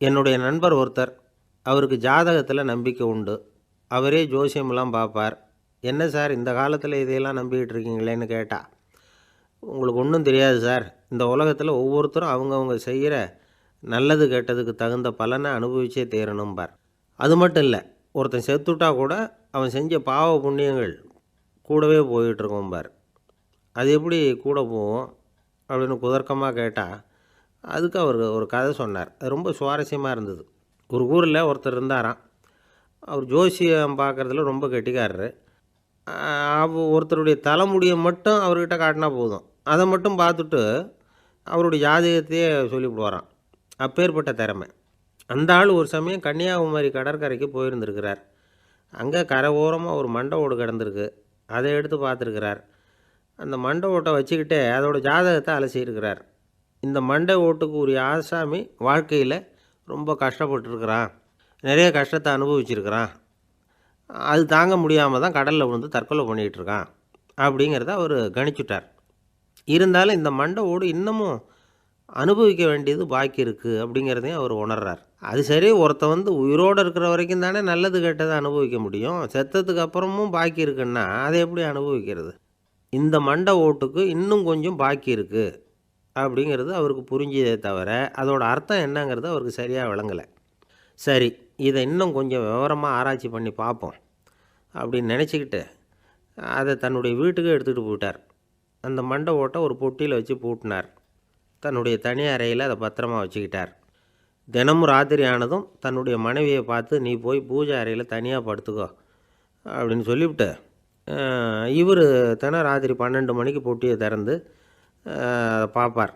என்னுடைய நண்பர் ஒருத்தர் அவருக்கு ஜாதகத்தில் நம்பிக்கை உண்டு. அவரே ஜோசியமெல்லாம் பார்ப்பார் என்ன சார் இந்த காலத்தில் இதையெல்லாம் நம்பிக்கிட்டு இருக்கீங்களேன்னு கேட்டால் உங்களுக்கு ஒன்றும் தெரியாது சார். இந்த உலகத்தில் ஒவ்வொருத்தரும் அவங்கவுங்க செய்கிற நல்லது கெட்டதுக்கு தகுந்த பலனை அனுபவிச்சே தேரணும்பார் அது மட்டும் இல்லை ஒருத்தன் செத்துட்டா கூட அவன் செஞ்ச பாவ புண்ணியங்கள் கூடவே போயிட்டுருக்கோம்பார் அது எப்படி கூட போகும்? அப்படின்னு குதர்க்கமாக கேட்டால் அதுக்கு அவர் ஒரு கதை சொன்னார். அது ரொம்ப சுவாரஸ்யமாக இருந்தது. ஒரு ஊரில் ஒருத்தர் இருந்தாராம். அவர் ஜோசியம் பார்க்குறதுல ரொம்ப கெட்டிக்காரரு. அவ ஒருத்தருடைய தலைமுடியை மட்டும் அவர்கிட்ட காட்டினா போதும். அதை மட்டும் பார்த்துட்டு அவருடைய ஜாதகத்தையே சொல்லிவிடுவாராம். அப்பேற்பட்ட திறமை. அந்த ஆள் ஒரு சமயம் கன்னியாகுமரி கடற்கரைக்கு போயிருந்திருக்கிறார். அங்கே கரை ஓரமாக ஒரு மண்டை ஓடு கிடந்திருக்கு. அதை எடுத்து பார்த்துருக்கிறார். அந்த மண்டை ஓட்டை வச்சுக்கிட்டே அதோடய ஜாதகத்தை அலசியிருக்கிறார். இந்த மண்டை ஓட்டுக்கு உரிய ஆசாமி வாழ்க்கையில் ரொம்ப கஷ்டப்பட்டுருக்கிறான். நிறைய கஷ்டத்தை அனுபவிச்சிருக்கிறான். அது தாங்க முடியாமல் தான் கடலில் விழுந்து தற்கொலை பண்ணிகிட்டு இருக்கான் அப்படிங்கிறத அவர் கணிச்சுட்டார். இருந்தாலும் இந்த மண்டை ஓடு இன்னமும் அனுபவிக்க வேண்டியது பாக்கி இருக்குது அப்படிங்கிறதையும் அவர் உணர்றார். அது சரி ஒருத்தன் வந்து உயிரோடு இருக்கிற வரைக்கும் தானே நல்லது கெட்டதை அனுபவிக்க முடியும். செத்ததுக்கு அப்புறமும் பாக்கி இருக்குன்னா அதை எப்படி அனுபவிக்கிறது? இந்த மண்டை ஓட்டுக்கு இன்னும் கொஞ்சம் பாக்கி இருக்குது அப்படிங்கிறது அவருக்கு புரிஞ்சதே தவிர அதோட அர்த்தம் என்னங்கிறது அவருக்கு சரியாக விளங்கலை. சரி இதை இன்னும் கொஞ்சம் விவரமாக ஆராய்ச்சி பண்ணி பார்ப்போம் அப்படின்னு நினச்சிக்கிட்டு அதை தன்னுடைய வீட்டுக்கு எடுத்துகிட்டு போயிட்டார். அந்த மண்டை ஓட்டை ஒரு பொட்டியில் வச்சு பூட்டினார். தன்னுடைய தனி அறையில் அதை பத்திரமா வச்சுக்கிட்டார். தினமும் ராத்திரி ஆனதும் தன்னுடைய மனைவியை பார்த்து நீ போய் பூஜை அறையில் தனியாக படுத்துக்கோ அப்படின்னு சொல்லிவிட்டு இவர் தினம் ராத்திரி பன்னெண்டு மணிக்கு பொட்டியை திறந்து அதை பார்ப்பார்.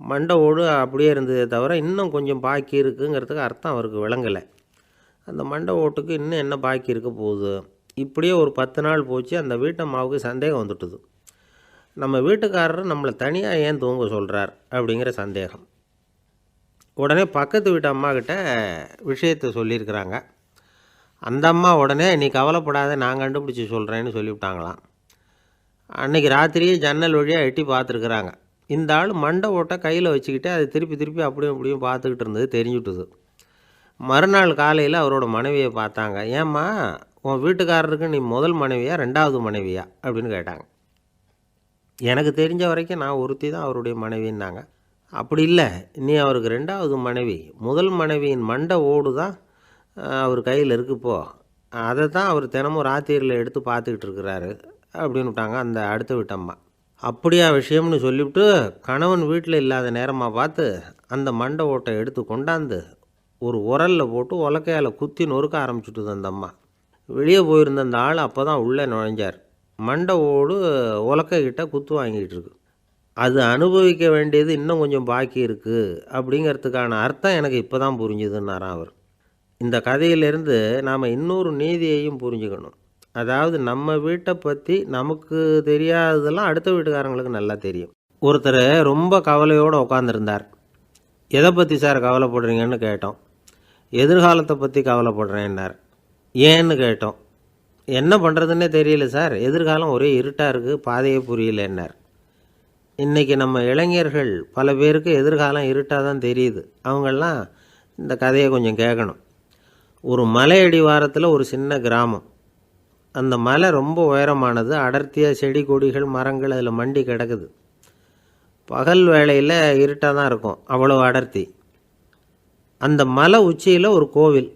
மண்டை ஓடு அப்படியே இருந்ததே தவிர இன்னும் கொஞ்சம் பாக்கி இருக்குங்கிறதுக்கு அர்த்தம் அவருக்கு விளங்கலை. அந்த மண்டை ஓட்டுக்கு இன்னும் என்ன பாக்கி இருக்க போகுது? இப்படியே ஒரு பத்து நாள் போச்சு அந்த வீட்டம்மாவுக்கு சந்தேகம் வந்துட்டுது. நம்ம வீட்டுக்காரர் நம்மளை தனியாக ஏன் தூங்க சொல்கிறார் அப்படிங்கிற சந்தேகம். உடனே பக்கத்து வீட்டு அம்மாக்கிட்ட விஷயத்தை சொல்லியிருக்கிறாங்க. அந்த அம்மா உடனே நீ கவலைப்படாத நான் கண்டுபிடிச்சி சொல்கிறேன்னு சொல்லிவிட்டாங்களாம். அன்னைக்கு ராத்திரியே ஜன்னல் வழியாக எட்டி பார்த்துருக்குறாங்க. இந்த ஆள் மண்டை ஓட்டை கையில் வச்சுக்கிட்டு அதை திருப்பி திருப்பி அப்படியும் அப்படியும் பார்த்துக்கிட்டு இருந்தது தெரிஞ்சுட்டுது. மறுநாள் காலையில் அவரோட மனைவியை பார்த்தாங்க. ஏம்மா உன் வீட்டுக்காரருக்கு நீ முதல் மனைவியா ரெண்டாவது மனைவியா? அப்படின்னு கேட்டாங்க. எனக்கு தெரிஞ்ச வரைக்கும் நான் ஒருத்தி தான் அவருடைய மனைவின்னாங்க. அப்படி இல்லை நீ அவருக்கு ரெண்டாவது மனைவி. முதல் மனைவியின் மண்டை ஓடு தான் அவர் கையில் இருக்குப்போ அதை தான் அவர் தினமும் ராத்திரியில் எடுத்து பார்த்துக்கிட்டு இருக்கிறாரு. அப்படின்னு விட்டாங்க அந்த அடுத்த வீட்டம்மா அப்படியா விஷயம்னு சொல்லிவிட்டு கணவன் வீட்டில் இல்லாத நேரமாக பார்த்து அந்த மண்டை ஓட்டை எடுத்து கொண்டாந்து ஒரு உரலில் போட்டு உலக்கையால் குத்தி நொறுக்க ஆரம்பிச்சுட்டுது அந்த அம்மா. வெளியே போயிருந்த அந்த ஆள் அப்போ தான் உள்ளே நுழைஞ்சார். மண்டை ஓடு உலக்கைக்கிட்ட குத்து வாங்கிட்டு இருக்கு. அது அனுபவிக்க வேண்டியது இன்னும் கொஞ்சம் பாக்கி இருக்குது அப்படிங்கிறதுக்கான அர்த்தம் எனக்கு இப்போ தான் புரிஞ்சுதுன்னாரான் அவர். இந்த கதையிலேருந்து நாம் இன்னொரு நீதியையும் புரிஞ்சுக்கணும். அதாவது நம்ம வீட்டை பற்றி நமக்கு தெரியாததெல்லாம் அடுத்த வீட்டுக்காரங்களுக்கு நல்லா தெரியும். ஒருத்தர் ரொம்ப கவலையோடு உட்காந்துருந்தார் எதை பற்றி சார் கவலைப்படுறீங்கன்னு கேட்டோம். எதிர்காலத்தை பற்றி கவலைப்படுறேன்னார். ஏன்னு கேட்டோம். என்ன பண்ணுறதுன்னே தெரியல சார். எதிர்காலம் ஒரே இருட்டாக இருக்குது பாதையே புரியலன்னார். இன்றைக்கி நம்ம இளைஞர்கள் பல பேருக்கு எதிர்காலம் இருட்டாக தான் தெரியுது. அவங்கெல்லாம் இந்த கதையை கொஞ்சம் கேட்கணும் ஒரு மலை அடிவாரத்தில் ஒரு சின்ன கிராமம். அந்த மலை ரொம்ப உயரமானது அடர்த்தியாக செடி கொடிகள் மரங்கள் அதில் மண்டி கிடக்குது. பகல் வேளையில் இருட்டாக தான் இருக்கும் அவ்வளோ அடர்த்தி. அந்த மலை உச்சியில் ஒரு கோவில்.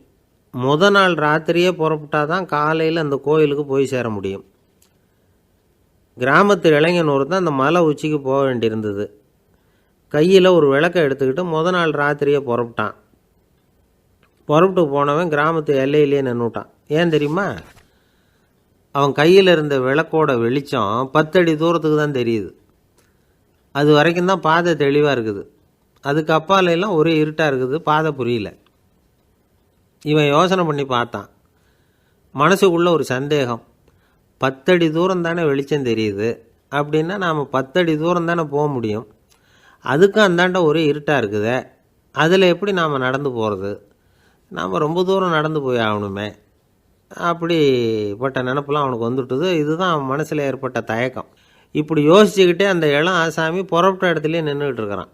முத நாள் ராத்திரியே புறப்பட்டால் தான் காலையில் அந்த கோயிலுக்கு போய் சேர முடியும். கிராமத்து இளைஞன் ஒருத்தன் அந்த மலை உச்சிக்கு போக வேண்டியிருந்தது. கையில் ஒரு விளக்கை எடுத்துக்கிட்டு முத நாள் ராத்திரியே புறப்பட்டான். புறப்பட்டு போனவன் கிராமத்து எல்லையிலேயே நின்றுட்டான் ஏன் தெரியுமா? அவன் கையில் இருந்த விளக்கோட வெளிச்சம் பத்தடி தூரத்துக்கு தான் தெரியுது. அது வரைக்கும் தான் பாதை தெளிவாக இருக்குது. அதுக்கு அப்பாலையெல்லாம் ஒரே இருட்டாக இருக்குது பாதை புரியல. இவன் யோசனை பண்ணி பார்த்தான். மனசுக்குள்ள ஒரு சந்தேகம். பத்தடி தூரம் தானே வெளிச்சம் தெரியுது? அப்படின்னா நாம் பத்தடி தூரம் தானே போக முடியும்? அதுக்கும் அந்தாண்ட ஒரே இருட்டாக இருக்குதே. அதில் எப்படி நாம் நடந்து போகிறது நாம் ரொம்ப தூரம் நடந்து போய் ஆகணுமே. அப்படிப்பட்ட நினப்பெல்லாம் அவனுக்கு வந்துட்டுது இதுதான் அவன் மனசில் ஏற்பட்ட தயக்கம். இப்படி யோசிச்சுக்கிட்டே அந்த இளம் ஆசாமி புறப்பட்ட இடத்துலேயே நின்றுக்கிட்டு இருக்கிறான்.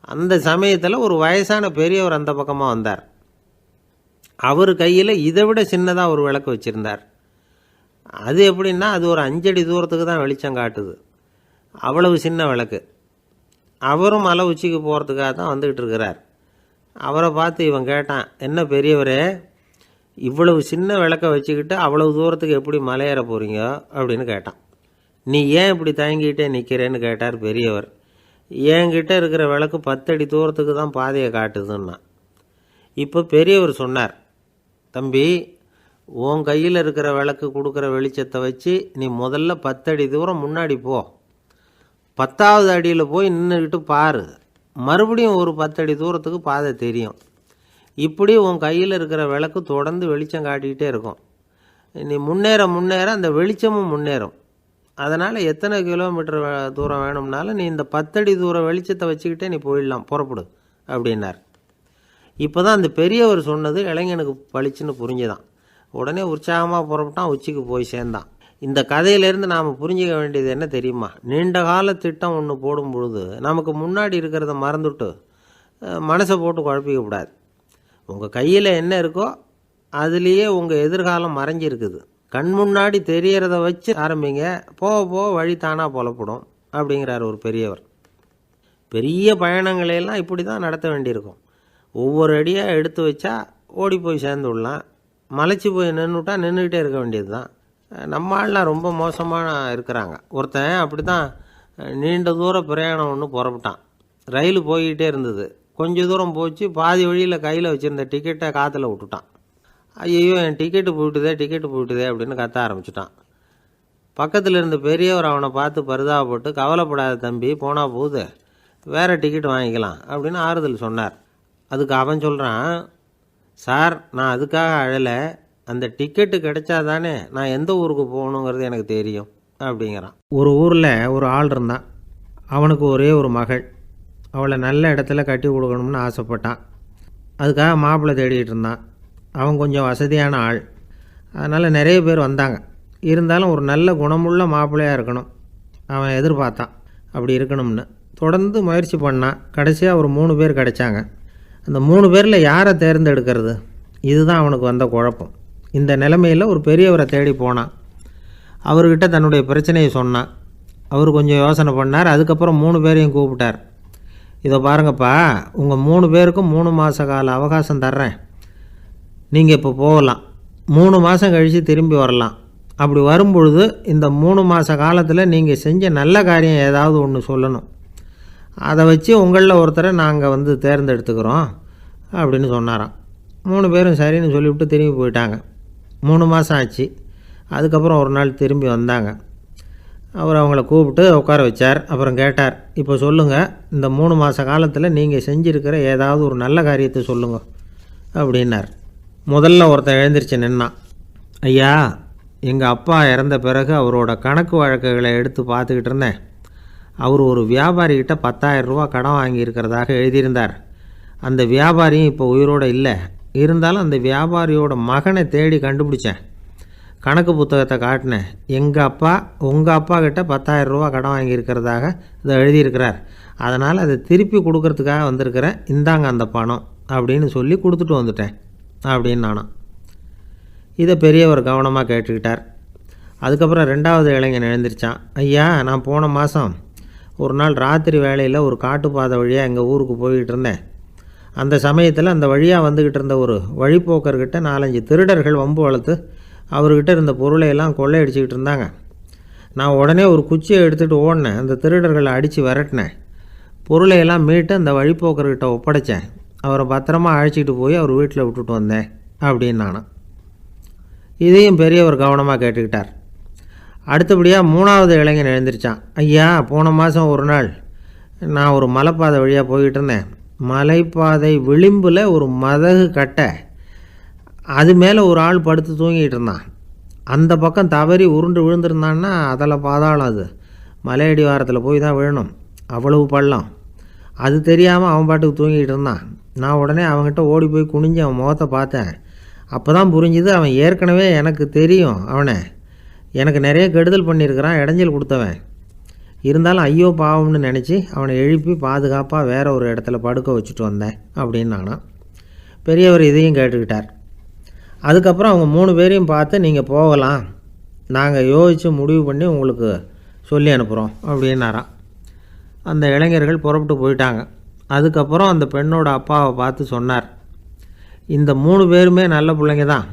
அந்த சமயத்தில் ஒரு வயசான பெரியவர் அந்த பக்கமாக வந்தார். அவர் கையில் இதை விட சின்னதாக ஒரு விளக்கு வச்சுருந்தார். அது எப்படின்னா அது ஒரு அஞ்சடி தூரத்துக்கு தான் வெளிச்சம் காட்டுது. அவ்வளவு சின்ன விளக்கு. அவரும் மலை உச்சிக்கு போகிறதுக்காக தான் வந்துக்கிட்டு இருக்கிறார். அவரை பார்த்து இவன் கேட்டான் என்ன பெரியவரே இவ்வளவு சின்ன விளக்க வச்சுக்கிட்டு அவ்வளவு தூரத்துக்கு எப்படி மலையேற போகிறீங்க அப்படின்னு கேட்டான். நீ ஏன் இப்படி தயங்கிட்டே நிற்கிறேன்னு கேட்டார் பெரியவர். என்கிட்ட இருக்கிற விளக்கு பத்தடி தூரத்துக்கு தான் பாதையை காட்டுதுன்னா. இப்போ பெரியவர் சொன்னார் தம்பி உன் கையில் இருக்கிற விளக்கு கொடுக்குற வெளிச்சத்தை வச்சு நீ முதல்ல பத்தடி தூரம் முன்னாடி போ. பத்தாவது அடியில் போய் நின்றுக்கிட்டு பாரு. மறுபடியும் ஒரு பத்தடி தூரத்துக்கு பாதை தெரியும். இப்படி உன் கையில் இருக்கிற விளக்கு தொடர்ந்து வெளிச்சம் காட்டிக்கிட்டே இருக்கும். நீ முன்னேற முன்னேற அந்த வெளிச்சமும் முன்னேறும். அதனால் எத்தனை கிலோமீட்டர் வே- தூரம் வேணும்னாலும் நீ இந்த பத்தடி தூரம் வெளிச்சத்தை வச்சுக்கிட்டே நீ போயிடலாம் புறப்படு அப்படின்னார். இப்போ தான் அந்த பெரியவர் சொன்னது இளைஞனுக்கு பளிச்சுன்னு புரிஞ்சுதான். உடனே உற்சாகமாக புறப்பட்டான் உச்சிக்கு போய் சேர்ந்தான். இந்த கதையிலேருந்து நாம் புரிஞ்சுக்க வேண்டியது என்ன தெரியுமா? நீண்ட கால திட்டம் ஒன்று போடும் பொழுது நமக்கு முன்னாடி இருக்கிறத மறந்துட்டு மனசை போட்டு குழப்பிக்க கூடாது. உங்கள் கையில் என்ன இருக்கோ அதுலேயே உங்கள் எதிர்காலம் மறைஞ்சிருக்குது. கண் முன்னாடி தெரியறத வச்சு ஆரம்பிங்க. போக போக வழி தானாக புலப்படும் அப்படிங்கிறார் ஒரு பெரியவர். பெரிய பயணங்களையெல்லாம் இப்படி தான் நடத்த வேண்டியிருக்கும். ஒவ்வொரு அடியாக எடுத்து வச்சா ஓடி போய் சேர்ந்து விடலாம். மலைச்சி போய் நின்றுட்டா நின்றுக்கிட்டே இருக்க வேண்டியது தான் நம்ம ஆள்லாம் ரொம்ப மோசமாக இருக்கிறாங்க. ஒருத்தன் அப்படி தான் நீண்ட தூர பிரயாணம் ஒன்று புறப்பட்டான். ரயில் போய்கிட்டே இருந்தது. கொஞ்ச தூரம் போச்சு பாதி வழியில் கையில் வச்சுருந்த டிக்கெட்டை காற்றுல விட்டுட்டான். ஐயோ என் டிக்கெட்டு போயிட்டுதே டிக்கெட்டு போயிட்டுதே அப்படின்னு கத்த ஆரம்பிச்சிட்டான். பக்கத்தில் இருந்த பெரியவர் அவனை பார்த்து பரிதாபப்பட்டு கவலைப்படாத தம்பி போனால் போகுது வேறு டிக்கெட் வாங்கிக்கலாம் அப்படின்னு ஆறுதல் சொன்னார். அதுக்கு அவன் சொல்கிறான் சார் நான் அதுக்காக அழலை. அந்த டிக்கெட்டு கிடைச்சா தானே நான் எந்த ஊருக்கு போகணுங்கிறது எனக்கு தெரியும் அப்படிங்கிறான். ஒரு ஊரில் ஒரு ஆள் இருந்தான். அவனுக்கு ஒரே ஒரு மகள். அவளை நல்ல இடத்துல கட்டி கொடுக்கணும்னு ஆசைப்பட்டான். அதுக்காக மாப்பிள்ளை தேடிக்கிட்டு இருந்தான். அவன் கொஞ்சம் வசதியான ஆள். அதனால் நிறைய பேர் வந்தாங்க. இருந்தாலும் ஒரு நல்ல குணமுள்ள மாப்பிள்ளையாக இருக்கணும். அவன் எதிர்பார்த்தான். அப்படி இருக்கணும்னு. தொடர்ந்து முயற்சி பண்ணான். கடைசியாக ஒரு மூணு பேர் கிடைச்சாங்க. அந்த மூணு பேரில் யாரை தேர்ந்தெடுக்கிறது? இதுதான் அவனுக்கு வந்த குழப்பம். இந்த நிலைமையில் ஒரு பெரியவரை தேடி போனான். அவர்கிட்ட தன்னுடைய பிரச்சனையை சொன்னான். அவர் கொஞ்சம் யோசனை பண்ணார். அதுக்கப்புறம் மூணு பேரையும் கூப்பிட்டார். இதோ பாருங்கப்பா உங்கள் மூணு பேருக்கும் மூணு மாத கால அவகாசம் தர்றேன். நீங்கள் இப்போ போகலாம். மூணு மாதம் கழித்து திரும்பி வரலாம். அப்படி வரும்பொழுது இந்த மூணு மாத காலத்தில் நீங்கள் செஞ்ச நல்ல காரியம் ஏதாவது ஒன்று சொல்லணும். அதை வச்சு உங்களில் ஒருத்தரை நாங்கள் வந்து தேர்ந்தெடுத்துக்கிறோம் அப்படின்னு சொன்னாராம். மூணு பேரும் சரின்னு சொல்லிவிட்டு திரும்பி போயிட்டாங்க. மூணு மாதம் ஆச்சு. அதுக்கப்புறம் ஒரு நாள் திரும்பி வந்தாங்க. அவர் அவங்கள கூப்பிட்டு உட்கார வச்சார். அப்புறம் கேட்டார் இப்போ சொல்லுங்கள் இந்த மூணு மாத காலத்தில் நீங்கள் செஞ்சுருக்கிற ஏதாவது ஒரு நல்ல காரியத்தை சொல்லுங்கள் அப்படின்னார். முதல்ல ஒருத்தன் எழுந்திருச்சு நின்னான் ஐயா எங்கள் அப்பா இறந்த பிறகு அவரோட கணக்கு வழக்குகளை எடுத்து பார்த்துக்கிட்டு இருந்தேன். அவர் ஒரு வியாபாரிகிட்ட பத்தாயிரம் ரூபா கடன் வாங்கியிருக்கிறதாக எழுதியிருந்தார். அந்த வியாபாரியும் இப்போ உயிரோடு இல்லை. இருந்தாலும் அந்த வியாபாரியோட மகனை தேடி கண்டுபிடிச்சேன். கணக்கு புத்தகத்தை காட்டினேன். எங்கள் அப்பா உங்கள் அப்பா கிட்ட பத்தாயிரம் ரூபா கடன் வாங்கியிருக்கிறதாக இதை எழுதியிருக்கிறார். அதனால் அதை திருப்பி கொடுக்கறதுக்காக வந்திருக்கிறேன். இந்தாங்க அந்த பணம் அப்படின்னு சொல்லி கொடுத்துட்டு வந்துட்டேன் அப்படின்னு நானும். இதை பெரியவர் கவனமாக கேட்டுக்கிட்டார். அதுக்கப்புறம் ரெண்டாவது இளைஞன் எழுந்திருச்சான். ஐயா நான் போன மாதம் ஒரு நாள் ராத்திரி வேலையில் ஒரு காட்டுப்பாதை வழியாக எங்கள் ஊருக்கு போய்கிட்டு இருந்தேன். அந்த சமயத்தில் அந்த வழியாக வந்துக்கிட்டு இருந்த ஒரு வழிப்போக்கர்கிட்ட நாலஞ்சு திருடர்கள் வம்பு வளர்த்து அவர்கிட்ட இருந்த பொருளை எல்லாம் கொள்ளையடிச்சிக்கிட்டு இருந்தாங்க. நான் உடனே ஒரு குச்சியை எடுத்துகிட்டு ஓடினேன். அந்த திருடர்களை அடித்து விரட்டினேன். பொருளையெல்லாம் மீட்டு அந்த வழிப்போக்கர்கிட்ட ஒப்படைச்சேன். அவரை பத்திரமா அழைச்சிக்கிட்டு போய் அவர் வீட்டில் விட்டுட்டு வந்தேன் அப்படின்னு நானும் இதையும் பெரியவர் கவனமாக கேட்டுக்கிட்டார். அடுத்தபடியாக மூணாவது இளைஞன் எழுந்திருச்சான். ஐயா போன மாதம் ஒரு நாள் நான் ஒரு மலைப்பாதை வழியாக போய்கிட்டு இருந்தேன். மலைப்பாதை விளிம்பில் ஒரு மதகு கட்டை அது மேலே ஒரு ஆள் படுத்து தூங்கிட்டு இருந்தான். அந்த பக்கம் தவறி உருண்டு விழுந்திருந்தான்னா அதில் பாதாளம் அது. மலையடி வாரத்தில் போய் தான் விழணும். அவ்வளவு பள்ளம். அது தெரியாமல் அவன் பாட்டுக்கு தூங்கிட்டு இருந்தான். நான் உடனே அவன்கிட்ட ஓடி போய் குனிஞ்சு அவன் முகத்தை பார்த்தேன். அப்போ தான் புரிஞ்சுது அவன் ஏற்கனவே எனக்கு தெரியும் அவனை. எனக்கு நிறைய கெடுதல் பண்ணியிருக்கிறான் இடைஞ்சல் கொடுத்தவன். இருந்தாலும் ஐயோ பாவம்னு நினச்சி அவனை எழுப்பி பாதுகாப்பாக வேற ஒரு இடத்துல படுக்க வச்சுட்டு வந்தேன் அப்படின்னு பெரியவர் இதையும் கேட்டுக்கிட்டார். அதுக்கப்புறம் அவங்க மூணு பேரையும் பார்த்து நீங்கள் போகலாம். நாங்கள் யோசித்து முடிவு பண்ணி உங்களுக்கு சொல்லி அனுப்புகிறோம் அப்படின்னாராம். அந்த இளைஞர்கள் புறப்பட்டு போயிட்டாங்க. அதுக்கப்புறம் அந்த பெண்ணோட அப்பாவை பார்த்து சொன்னார் இந்த மூணு பேருமே நல்ல பிள்ளைங்க தான்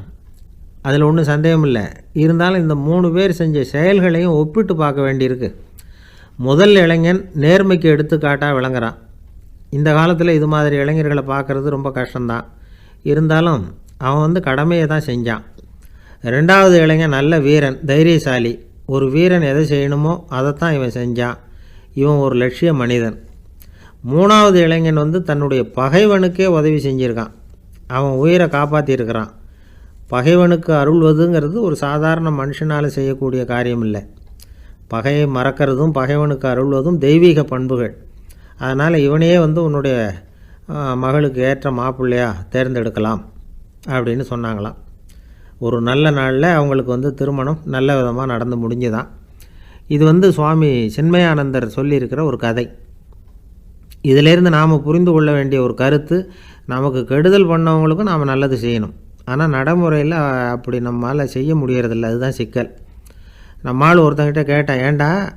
அதில் ஒன்றும் சந்தேகம் இல்லை இருந்தாலும் இந்த மூணு பேர் செஞ்ச செயல்களையும் ஒப்பிட்டு பார்க்க வேண்டியிருக்கு. முதல் இளைஞன் நேர்மைக்கு எடுத்துக்காட்டாக விளங்குறான். இந்த காலத்தில் இது மாதிரி இளைஞர்களை பார்க்குறது ரொம்ப கஷ்டம்தான். இருந்தாலும் அவன் வந்து கடமையை தான் செஞ்சான். ரெண்டாவது இளைஞன் நல்ல வீரன் தைரியசாலி. ஒரு வீரன் எதை செய்யணுமோ அதைத்தான் இவன் செஞ்சான். இவன் ஒரு லட்சிய மனிதன். மூணாவது இளைஞன் வந்து தன்னுடைய பகைவனுக்கே உதவி செஞ்சுருக்கான். அவன் உயிரை காப்பாற்றியிருக்கிறான் பகைவனுக்கு அருள்வதுங்கிறது ஒரு சாதாரண மனுஷனால் செய்யக்கூடிய காரியம் இல்லை பகையை மறக்கிறதும் பகைவனுக்கு அருள்வதும் தெய்வீக பண்புகள். அதனால் இவனையே வந்து உன்னுடைய மகளுக்கு ஏற்ற மாப்பிள்ளையாக தேர்ந்தெடுக்கலாம். அப்படின்னு சொன்னாங்களாம். ஒரு நல்ல நாளில் அவங்களுக்கு வந்து திருமணம் நல்ல விதமாக நடந்து முடிஞ்சுதான். இது வந்து சுவாமி சின்மயானந்தர் சொல்லியிருக்கிற ஒரு கதை. இதிலேருந்து நாம் புரிந்து கொள்ள வேண்டிய ஒரு கருத்து நமக்கு கெடுதல் பண்ணவங்களுக்கும் நாம் நல்லது செய்யணும். ஆனால் நடைமுறையில் அப்படி நம்மால் செய்ய முடியறதில்ல. அதுதான் சிக்கல். நம்மால் ஒருத்தங்கிட்ட கேட்டேன் ஏண்டா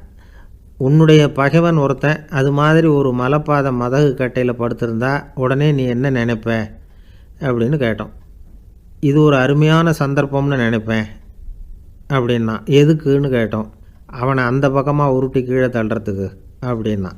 உன்னுடைய பகைவன் ஒருத்தன் அது மாதிரி ஒரு மலைப்பாத மதகு கட்டையில் படுத்திருந்தா உடனே நீ என்ன நினைப்ப? அப்படின்னு கேட்டோம். இது ஒரு அருமையான சந்தர்ப்பம்னு நினைப்பேன். அப்படின்னா எதுக்குன்னு கேட்டோம். அவனை அந்த பக்கமாக உருட்டி கீழே தள்ளுறதுக்கு அப்படின்னா.